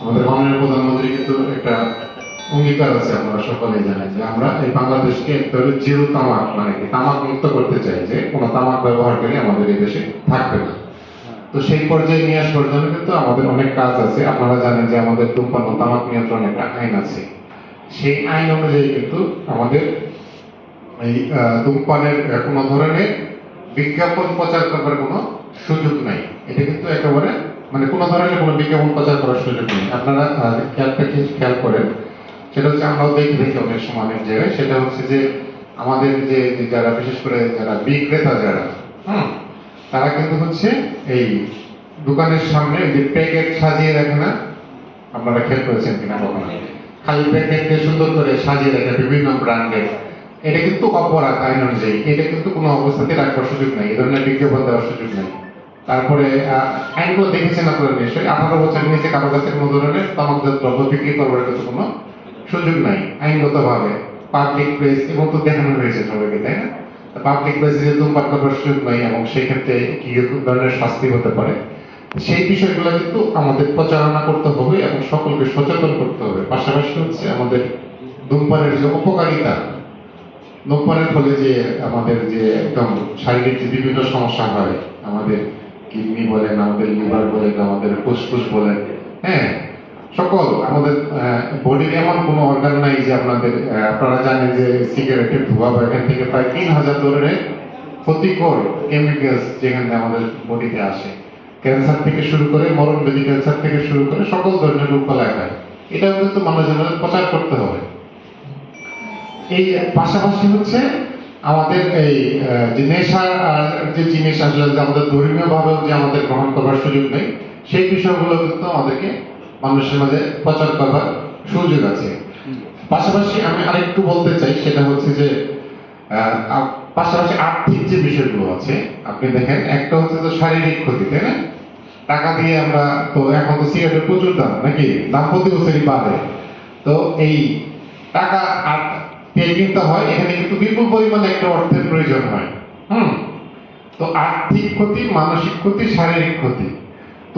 আমাদের মাননীয় প্রধানমন্ত্রী কিন্তু একটা অঙ্গীকার আছে আমরা সকলেই জানেন যে আমরা এই বাংলাদেশকে একবারে জিরো তামাক মানে তামাক মুক্ত করতে চাই যে কোনো তামাক ব্যবহারকারী আমাদের এই দেশে থাকবে না। তো সেই পর্যায়ে নিয়ে আসার জন্য কিন্তু আমাদের অনেক কাজ আছে। আপনারা জানেন যে আমাদের ধূমপান ও তামাক নিয়ন্ত্রণ একটা আইন আছে। সেই আইন অনুযায়ী কিন্তু আমাদের এই ধূমপানের কোনো ধরনের বিজ্ঞাপন প্রচার করবার কোনো সুযোগ নাই। এটা কিন্তু একেবারে মানে কোনো ধরনের কোনো বিজ্ঞাপন প্রচার করার সুযোগ নেই। আপনারা একটা জিনিস খেয়াল করেন? সেটা হচ্ছে আমরাও দেখে দেখি অনেক সময় অনেক জায়গায়। সেটা হচ্ছে যে আমাদের যে যারা, বিশেষ করে যারা বিক্রেতা যারা তারা কিন্তু হচ্ছে এই দোকানের সামনে যে প্যাকেট সাজিয়ে রাখে না? আপনারা খেয়াল করেছেন কিনা কখনো? খালি প্যাকেটকে সুন্দর করে সাজিয়ে রাখে বিভিন্ন ব্র্যান্ডের এটা কিন্তু অপরাধ আইন অনুযায়ী। এটা কিন্তু কোনো অবস্থাতে রাখবার সুযোগ নেই। এই ধরনের বিজ্ঞাপন দেওয়ার সুযোগ নেই। তারপরে আইনগুলো দেখেছেন আপনারা নিশ্চয়ই। আঠারো বছর নিচে কারও কাছে কোনো ধরনের তামাকজাত দ্রব্য বিক্রি করবার কিন্তু কোনো সুযোগ নাই। আইনগতভাবে পাবলিক প্লেস এবং তো দেখানো হয়েছে সবাইকে, তাই না? পাবলিক প্লেসে যে ধূমপান করবার সুযোগ নাই, এবং সেই ক্ষেত্রে কি ধরনের শাস্তি হতে পারে, সেই বিষয়গুলো কিন্তু আমাদের প্রচারণা করতে হবে এবং সকলকে সচেতন করতে হবে। পাশাপাশি হচ্ছে আমাদের ধূমপানের যে উপকারিতা, ধূমপানের ফলে যে আমাদের যে একদম শারীরিক যে বিভিন্ন সমস্যা হয় আমাদের কিডনি বলেন আমাদের লিভার বলেন, আমাদের ফুসফুস বলেন। হ্যাঁ সকল আমাদের বডির এমন কোনো অর্গান নাই যে আপনাদের আপনারা জানেন যে সিগারেটের ধোঁয়া বা এখান থেকে প্রায় তিন হাজার ধরনের ক্ষতিকর কেমিক্যালস যেখানে আমাদের বডিতে আসে। ক্যান্সার থেকে শুরু করে মরণ ব্যাধি ক্যান্সার থেকে শুরু করে সকল ধরনের রোগ বালাই হয় এটাও কিন্তু মানুষজনের প্রচার করতে হবে। এই পাশাপাশি হচ্ছে আমাদের এই যে নেশার আর যে জিনিস আসলে যে আমাদের ধর্মীয় ভাবেও যে আমাদের গ্রহণ করবার সুযোগ নেই, সেই বিষয়গুলো কিন্তু আমাদেরকে মানুষের মাঝে প্রচার করবার সুযোগ আছে। পাশাপাশি আমি আরেকটু বলতে চাই, সেটা হচ্ছে যে পাশাপাশি আর্থিক যে বিষয়গুলো আছে, আপনি দেখেন, একটা হচ্ছে তো শারীরিক ক্ষতি, তাই না? টাকা দিয়ে আমরা তো এখন তো সিগারেটের প্রচুর দাম, নাকি? দাম প্রতি বছরই বাড়ে। তো এই টাকা আর তেল হয়, এখানে একটু বিপুল পরিমাণে একটা অর্থের প্রয়োজন হয়। হুম? তো আর্থিক ক্ষতি, মানসিক ক্ষতি, শারীরিক ক্ষতি।